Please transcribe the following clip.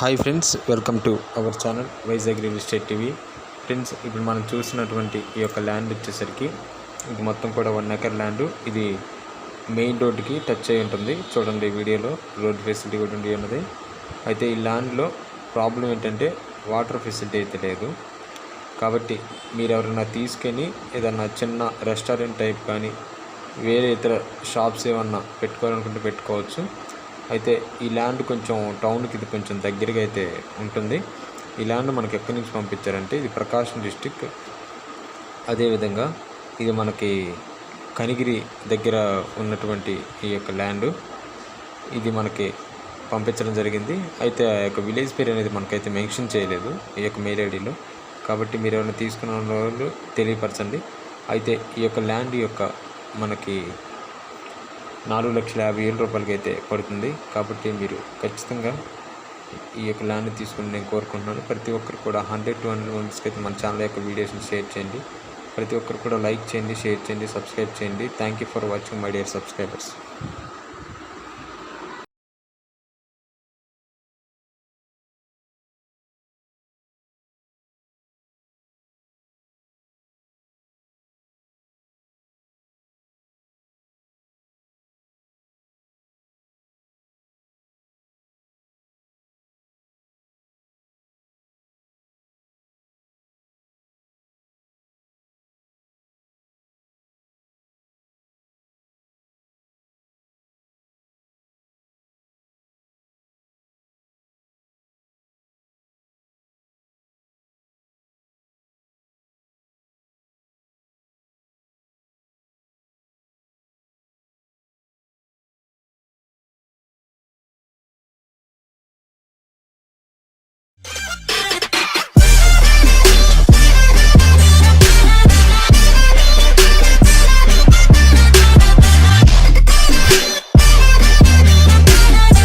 Hi friends welcome to our channel Vizag real estate TV. Friends ఇప్పుడు మనం చూసినటువంటి ఈ యొక్క ల్యాండ్ వచ్చేసరికి ఇది మొత్తం కూడా వన్ ఎకర్ ల్యాండ్. ఇది మెయిన్ రోడ్డుకి టచ్ అయి ఉంటుంది. చూడండి వీడియోలో రోడ్ ఫెసిలిటీ కూడా ఉండి ఉన్నది అయితే ఈ ల్యాండ్లో ప్రాబ్లం ఏంటంటే వాటర్ ఫెసిలిటీ అయితే లేదు. కాబట్టి మీరు ఎవరైనా తీసుకొని ఏదన్నా చిన్న రెస్టారెంట్ టైప్ కానీ వేరే ఇతర షాప్స్ ఏమన్నా పెట్టుకోవాలనుకుంటే పెట్టుకోవచ్చు. అయితే ఈ ల్యాండ్ కొంచెం టౌన్కి ఇది కొంచెం దగ్గరగా అయితే ఉంటుంది. ఈ ల్యాండ్ మనకి ఎక్కడి నుంచి పంపించారంటే ఇది ప్రకాశం డిస్టిక్. అదేవిధంగా ఇది మనకి కనిగిరి దగ్గర ఉన్నటువంటి ఈ యొక్క ల్యాండ్. ఇది మనకి పంపించడం జరిగింది. అయితే ఆ యొక్క విలేజ్ పేరు అనేది మనకైతే మెన్షన్ చేయలేదు ఈ యొక్క మెయిల్ ఐడిలో. కాబట్టి మీరు ఏమైనా తీసుకున్న వాళ్ళు తెలియపరచండి. అయితే ఈ యొక్క ల్యాండ్ యొక్క మనకి నాలుగు లక్షల యాభై వేల రూపాయలకి అయితే పడుతుంది. కాబట్టి మీరు ఖచ్చితంగా ఈ యొక్క ల్యాండ్ తీసుకుని నేను కోరుకుంటున్నాను. ప్రతి ఒక్కరు కూడా హండ్రెడ్ టూ హండ్రెడ్ మెంబర్స్కి అయితే మన ఛానల్ యొక్క వీడియోస్ని షేర్ చేయండి. ప్రతి ఒక్కరు కూడా లైక్ చేయండి షేర్ చేయండి సబ్స్క్రైబ్ చేయండి. Thank you for watching my dear subscribers.